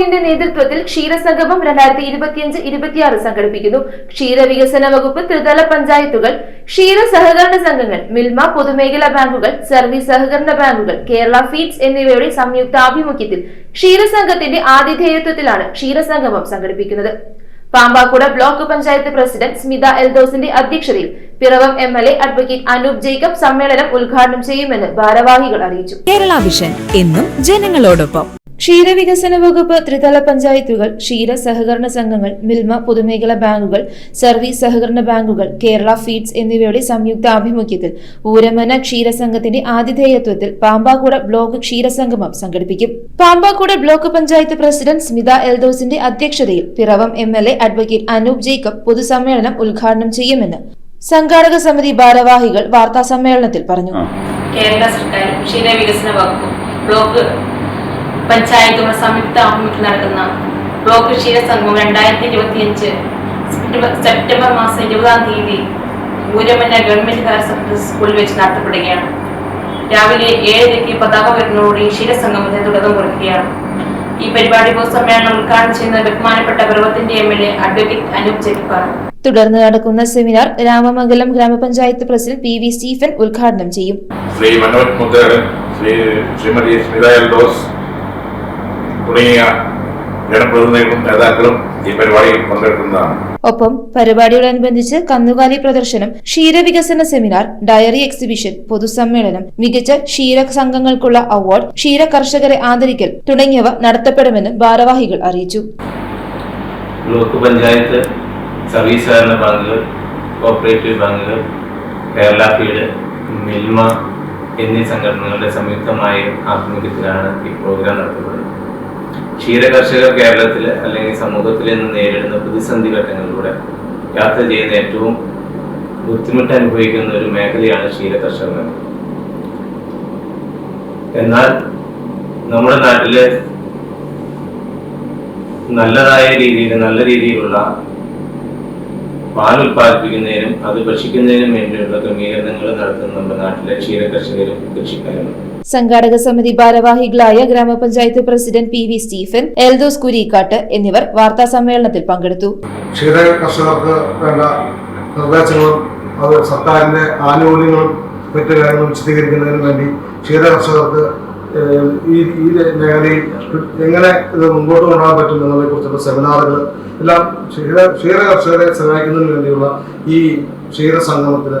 നേതൃത്വത്തിൽ ക്ഷീരസംഗമം രണ്ടായിരത്തി ഇരുപത്തിയഞ്ച് ഇരുപത്തിയാറ് സംഘടിപ്പിക്കുന്നു. ക്ഷീരവികസന വകുപ്പ് ത്രിതല പഞ്ചായത്തുകൾ ക്ഷീര സഹകരണ സംഘങ്ങൾ മിൽമ പൊതുമേഖലാ ബാങ്കുകൾ സർവീസ് സഹകരണ ബാങ്കുകൾ കേരള ഫീഡ്സ് എന്നിവയുടെ സംയുക്ത ആഭിമുഖ്യത്തിൽ ക്ഷീരസംഘത്തിന്റെ ആതിഥേയത്വത്തിലാണ് ക്ഷീരസംഗമം സംഘടിപ്പിക്കുന്നത്. Pampakuda block panchayat president Smitha എൽദോസിന്റെ അധ്യക്ഷതയിൽ Piravom M L A advocate Anoop Jacob സമ്മേളനം ഉദ്ഘാടനം ചെയ്യുമെന്ന് ഭാരവാഹികൾ അറിയിച്ചു. കേരള വിഷൻ എന്നും ജനങ്ങളോടൊപ്പം. ക്ഷീരവികസന വകുപ്പ് ത്രിതല പഞ്ചായത്തുകൾ ക്ഷീര സഹകരണ സംഘങ്ങൾ മിൽമ പൊതുമേഖലാ ബാങ്കുകൾ സർവീസ് സഹകരണ ബാങ്കുകൾ കേരള ഫീഡ്സ് എന്നിവയുടെ സംയുക്ത ആഭിമുഖ്യത്തിൽ ഊരമന ക്ഷീരസംഘത്തിന്റെ ആതിഥേയത്വത്തിൽ പാമ്പാക്കുട ബ്ലോക്ക് ക്ഷീരസംഗമം സംഘടിപ്പിക്കും. Pampakuda block panchayat president Smitha എൽദോസിന്റെ അധ്യക്ഷതയിൽ Piravom M L A advocate Anoop Jacob പൊതുസമ്മേളനം ഉദ്ഘാടനം ചെയ്യുമെന്ന് സംഘാടക സമിതി ഭാരവാഹികൾ വാർത്താ സമ്മേളനത്തിൽ പറഞ്ഞു. കേരള സർക്കാർ ക്ഷീരവികസന വകുപ്പും ബ്ലോക്ക് പഞ്ചായത്തുകളുടെ സംയുക്ത ആഭിമുഖ്യത്തിൽ നടക്കുന്ന ബ്ലോക്ക് ക്ഷീര സംഘം രണ്ടായിരത്തി ഇരുപത്തിയഞ്ച് സെപ്റ്റംബർ മാസം ഇരുപതാം തീയതി ഊരമന്ന ഗവൺമെന്റ് ഹയർ സെക്കൻഡറി സ്കൂളിൽ വെച്ച് നടത്തപ്പെടുകയാണ്. രാവിലെ ഏഴരയ്ക്ക് പതാക വരുന്നതോടെ ക്ഷീരസംഗമത്തിന് തുടക്കം കുറിക്കുകയാണ്. ഈ പരിപാടി പൊതുസമ്മേളനം ഉദ്ഘാടനം ചെയ്യുന്ന ബഹുമാനപ്പെട്ട പർവത്തിന്റെ M L A advocate Anoop ജെറ്റിപ്പാണ് തുടർന്ന് നടക്കുന്ന സെമിനാർ രാമമംഗലം ഗ്രാമപഞ്ചായത്ത് പ്രസിഡന്റ് പി വി സ്റ്റീഫൻ ഉദ്ഘാടനം ചെയ്യും. ശ്രീ മനോജ് മുത്തേടൻ ശ്രീ ശ്രീമതി സ്മിത എൽദോസ് തുടങ്ങിയ ജനപ്രതിനിധികളും നേതാക്കളും ഈ പരിപാടിയിൽ പങ്കെടുക്കുന്നതാണ്. ഒപ്പം പരിപാടിയോടനുബന്ധിച്ച് കന്നുകാലി പ്രദർശനം ക്ഷീരവികസന സെമിനാർ ഡയറി എക്സിബിഷൻ പൊതുസമ്മേളനം മികച്ച ക്ഷീര സംഘങ്ങൾക്കുള്ള അവാർഡ് ക്ഷീര കർഷകരെ ആദരിക്കൽ തുടങ്ങിയവ നടത്തപ്പെടുമെന്ന് ഭാരവാഹികൾ അറിയിച്ചു. ബ്ലോക്ക് പഞ്ചായത്ത് സർവീസ് സഹകരണ ബാങ്കുകൾ കോപ്പറേറ്റീവ് ബാങ്കുകൾ കേരള ഫീഡ് മിൽമ എന്നീ സംഘടനകളുടെ സംയുക്തമായ ആഭിമുഖ്യത്തിലാണ് ഈ പ്രോഗ്രാം നടത്തപ്പെടുന്നത് ക്ഷീര കർഷകർ കേരളത്തിൽ അല്ലെങ്കിൽ സമൂഹത്തിൽ നിന്ന് നേരിടുന്ന പ്രതിസന്ധി ഘട്ടങ്ങളിലൂടെ യാത്ര ചെയ്യുന്ന ഏറ്റവും ബുദ്ധിമുട്ട് അനുഭവിക്കുന്ന ഒരു മേഖലയാണ് ക്ഷീര കർഷകർ. എന്നാൽ നമ്മുടെ നാട്ടിലെ നല്ലതായ രീതിയിൽ നല്ല രീതിയിലുള്ള പാൽ ഉൽപ്പാദിപ്പിക്കുന്നതിനും അത് ഭക്ഷിക്കുന്നതിനും വേണ്ടിയുള്ള ക്രമീകരണങ്ങൾ നടത്തുന്ന നമ്മുടെ നാട്ടിലെ ക്ഷീര കർഷകരും കൃഷിക്കാരും. സംഘാടക സമിതി ഭാരവാഹികളായ ഗ്രാമപഞ്ചായത്ത് president P V Stephen Eldhose Kurikkattu എന്നിവർ വാർത്താ സമ്മേളനത്തിൽ പങ്കെടുത്തു. ക്ഷീര കർഷകർക്ക് വേണ്ട നിർദ്ദേശങ്ങളും അത് സർക്കാരിന്റെ ആനുകൂല്യങ്ങളും മറ്റു കാര്യങ്ങളും വിശദീകരിക്കുന്നതിന് വേണ്ടി ക്ഷീര കർഷകർക്ക് ഈ ഈ മേഖലയിൽ എങ്ങനെ ഇത് മുമ്പോട്ട് കൊണ്ടുപോകാൻ പറ്റും എന്നതിനെ കുറിച്ചുള്ള സെമിനാറുകൾ എല്ലാം ക്ഷീര ക്ഷീര കർഷകരെ സഹായിക്കുന്നതിന് വേണ്ടിയുള്ള ഈ ക്ഷീര സംഗമത്തിന്